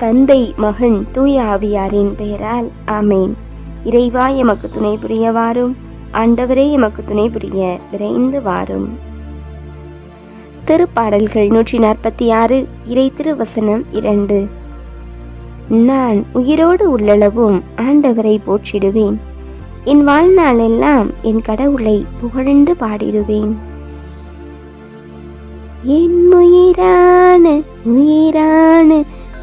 தந்தை மகன் தூய ஆவியாரின் பெயரால் ஆமேன். இறைவா எமக்கு துணை புரிய வாரும் ஆண்டவரே எமக்கு துணை புரிய விரைந்து வாரும். திருப்பாடல்கள் நூற்றி நாற்பத்தி ஆறு இறை திருவசனம் இரண்டு. நான் உயிரோடு உள்ளளவும் ஆண்டவரை போற்றிடுவேன். என் வாழ்நாளெல்லாம் என் கடவுளை புகழ்ந்து பாடிடுவேன். என் உயிரான உயிரான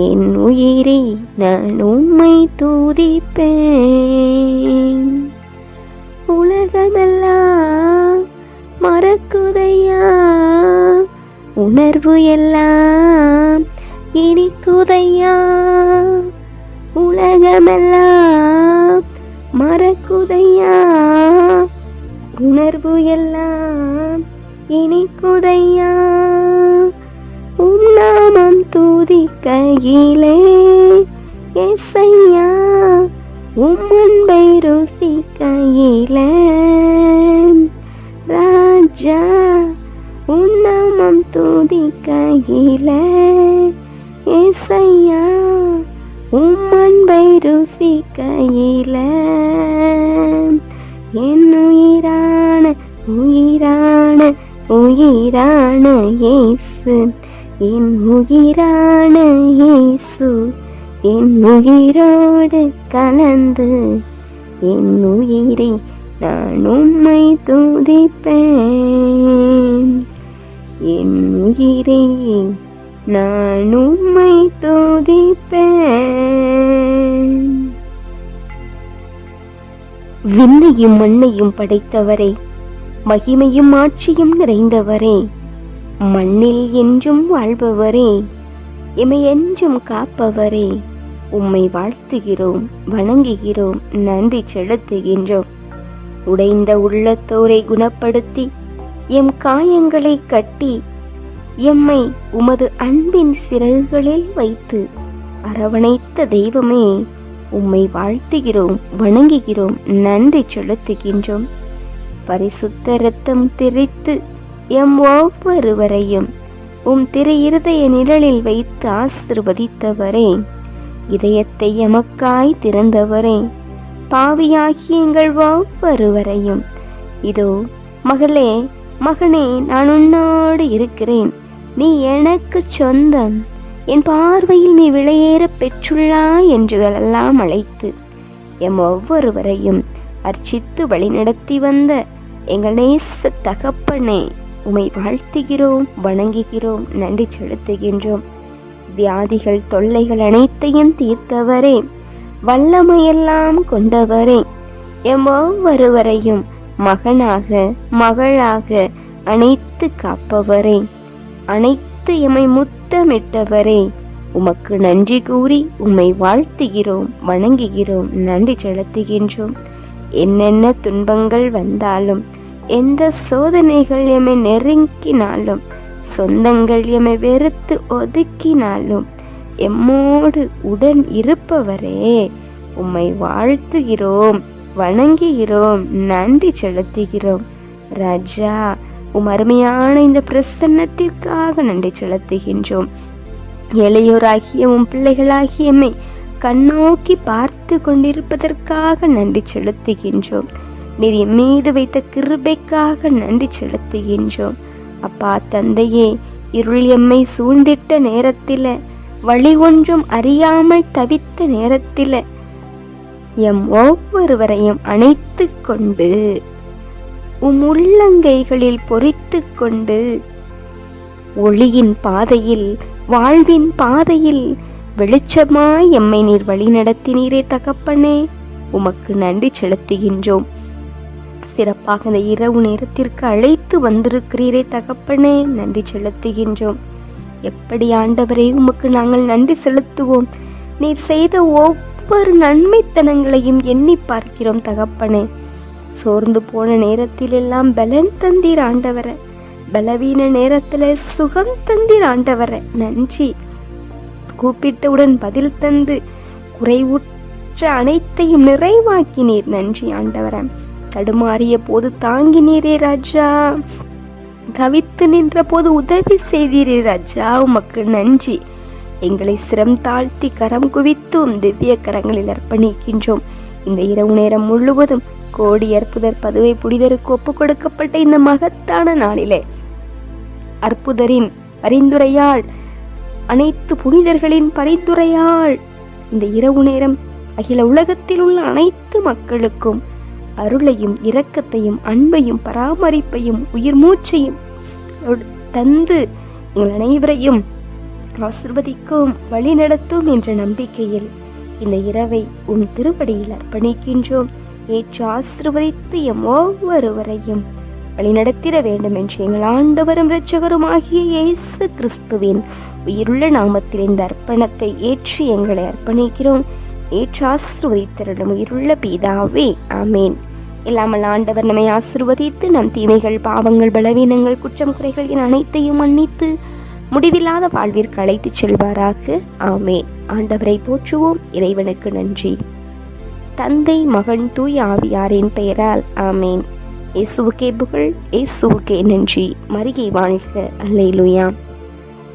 என் உயிரை நான் உம்மை தூதிப்பேன். உலகமெல்லாம் மறக்குதையா? உணர்வு எல்லாம் இனிக்குதையா? உலகமெல்லாம் மறக்குதையா? உணர்வு எல்லாம் இனிக்குதையா? துதிக்கையிலே எஸ்ஐயா உம்மன்பை ருசிக்கையிலே. ராஜா உன்னமம் துதிக்கையிலே. ஏசையா உம்மன்பை ருசிக்கையிலே. என் உயிரான உயிரான உயிரான இயேசு என் உயிரான இயேசு என் உயிரோடு கலந்து என் உயிரை நான் உம்மை துதிப்பேன். என் உயிரை நான் உம்மை துதிப்பேன். விண்ணையும் மண்ணையும் படைத்தவரே மகிமையும் ஆட்சியும் நிறைந்தவரே மண்ணில் என்றும் வாழ்பவரே எமை என்றும் காப்பவரே உம்மை வாழ்த்துகிறோம் வணங்குகிறோம் நன்றி செலுத்துகின்றோம். உடைந்த உள்ளத்தோரை குணப்படுத்தி எம் காயங்களை கட்டி எம்மை உமது அன்பின் சிறகுகளில் வைத்து அரவணைத்த தெய்வமே உம்மை வாழ்த்துகிறோம் வணங்குகிறோம் நன்றி செலுத்துகின்றோம். பரிசுத்த ரத்தம் திரித்து எம் ஒவ்வொருவரையும் உம் திரு இருதய நிழலில் வைத்து ஆசிர்வதித்தவரே. இதயத்தை எமக்காய் திறந்தவரே. பாவியாகிய எங்கள் ஒவ்வொருவரையும். இதோ மகளே மகனே நான் உன்னோடு இருக்கிறேன். நீ எனக்கு சொந்தம். என் பார்வையில் நீ விளையேற பெற்றுள்ளா என்றுகளெல்லாம் அழைத்து எம் ஒவ்வொருவரையும் அர்ச்சித்து வழிநடத்தி வந்த எங்கள் நேச தகப்பனே உமை வாழ்த்துகிறோம் வணங்குகிறோம் நன்றி செலுத்துகின்றோம். வியாதிகள் தொல்லைகள் அனைத்தையும் தீர்த்தவரே வல்லமையெல்லாம் கொண்டவரே. எம் ஒவ்வொருவரையும் மகனாக மகளாக அனைத்து காப்பவரே. அனைத்து எமை முத்தமிட்டவரே. உமக்கு நன்றி கூறி உம்மை வாழ்த்துகிறோம் வணங்குகிறோம் நன்றி செலுத்துகின்றோம். என்னென்ன துன்பங்கள் வந்தாலும் எந்த சோதனைகள் எம்மை நெருங்கினாலும் சொந்தங்கள் எம்மை வெறுத்து ஒதுக்கினாலும் எம்மோடு உடன் இருப்பவரே உம்மை வாழ்த்துகிறோம் வணங்குகிறோம் நன்றி செலுத்துகிறோம். ராஜா உம் அருமையான இந்த பிரசன்னத்திற்காக நன்றி செலுத்துகின்றோம். இளையோராகிய உம் பிள்ளைகளாகியமை கண்ணோக்கி பார்த்து கொண்டிருப்பதற்காக நன்றி செலுத்துகின்றோம். நீர் மீது வைத்த கிருபைக்காக நன்றி செலுத்துகின்றோம். அப்பா தந்தையே இருள் எம்மை சூழ்ந்திட்ட நேரத்தில் வழி ஒன்றும் அறியாமல் தவித்த நேரத்தில் எம் ஒவ்வொருவரையும் அணைத்து கொண்டு உம் உள்ளங்கைகளில் பொறித்து கொண்டு ஒளியின் பாதையில் வாழ்வின் பாதையில் வெளிச்சமாய் எம்மை நீர் வழி நடத்தினீரே தகப்பனே. உமக்கு நன்றி செலுத்துகின்றோம். சிறப்பாக இந்த இரவு நேரத்திற்கு அழைத்து வந்திருக்கிறீரே தகப்பனே. நன்றி செலுத்துகின்றோம். எப்படி ஆண்டவரே உமக்கு நாங்கள் நன்றி செலுத்துவோம். நீர் செய்த ஒவ்வொரு நன்மைத்தனங்களையும் எண்ணி பார்க்கிறோம் தகப்பனே. சோர்ந்து போன நேரத்தில் எல்லாம் பலன் தந்தீர் ஆண்டவர. பலவீன நேரத்தில் சுகம் தந்தீர் ஆண்டவர. நன்றி. கூப்பிட்டவுடன் பதில் தந்து குறைவுற்ற அனைத்தையும் நிறைவாக்கினீர். நன்றி ஆண்டவர. தடுமாறிய போது தாங்கினீரே ராஜா. தவித்து நின்ற போது உதவி செய்தீரே ராஜா. உமக்கு நன்றி. எங்களை சிரம் தாழ்த்தி கரம் குவித்தும் திவ்ய கரங்களில் அர்ப்பணிக்கின்றோம். இந்த இரவு நேரம் முழுவதும் கோடி அற்புதர் பதுவை புனிதருக்கு ஒப்புக் கொடுக்கப்பட்ட இந்த மகத்தான நாளிலே அற்புதரின் பரிந்துரையால் அனைத்து புனிதர்களின் பரிந்துரையால் இந்த இரவு நேரம் அகில உலகத்தில் உள்ள அனைத்து மக்களுக்கும் அருளையும் இரக்கத்தையும் அன்பையும் பராமரிப்பையும் உயிர் மூச்சையும் தந்து எங்கள் அனைவரையும் ஆசிர்வதிக்கும் வழிநடத்தும் என்ற நம்பிக்கையில் இந்த இரவை உன் திருப்படியில் அர்ப்பணிக்கின்றோம். ஏற்று ஆசிர்வதித்து எம் ஒவ்வொருவரையும் வழிநடத்திட வேண்டும் என்று எங்கள் ஆண்டவரும் இரட்சகருமாகிய இயேசு கிறிஸ்துவின் உயிருள்ள நாமத்தில் இந்த அர்ப்பணத்தை ஏற்று எங்களை அர்ப்பணிக்கிறோம். ஏற்று ஆசிர்வதித்தருளும் உயிருள்ள பீதாவே ஆமேன். இல்லாமல் ஆண்டவர் நம்மை ஆசிர்வதித்து நம் தீமைகள் பாவங்கள் பலவீனங்கள் குற்றம் குறைகள் என அனைத்தையும் மன்னித்து முடிவில்லாத வாழ்விற்கு அழைத்துச் செல்வாராக. ஆமேன். ஆண்டவரை போற்றுவோம். இறைவனுக்கு நன்றி. தந்தை மகன் தூய் ஆவியாரின் பெயரால் ஆமேன். இயேசுவுக்கே புகழ் இயேசுவுக்கே நன்றி. மருகை வாழ்க. அல்லேலுயா.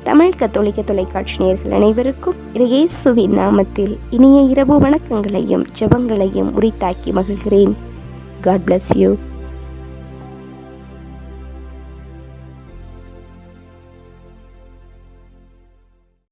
தமிழ் கத்தோலிக்க தொலைக்காட்சி நேர்கள் அனைவருக்கும் இயேசுவின் நாமத்தில் இனிய இரவு வணக்கங்களையும் ஜெபங்களையும் உரித்தாக்கி மகிழ்கிறேன். God bless you.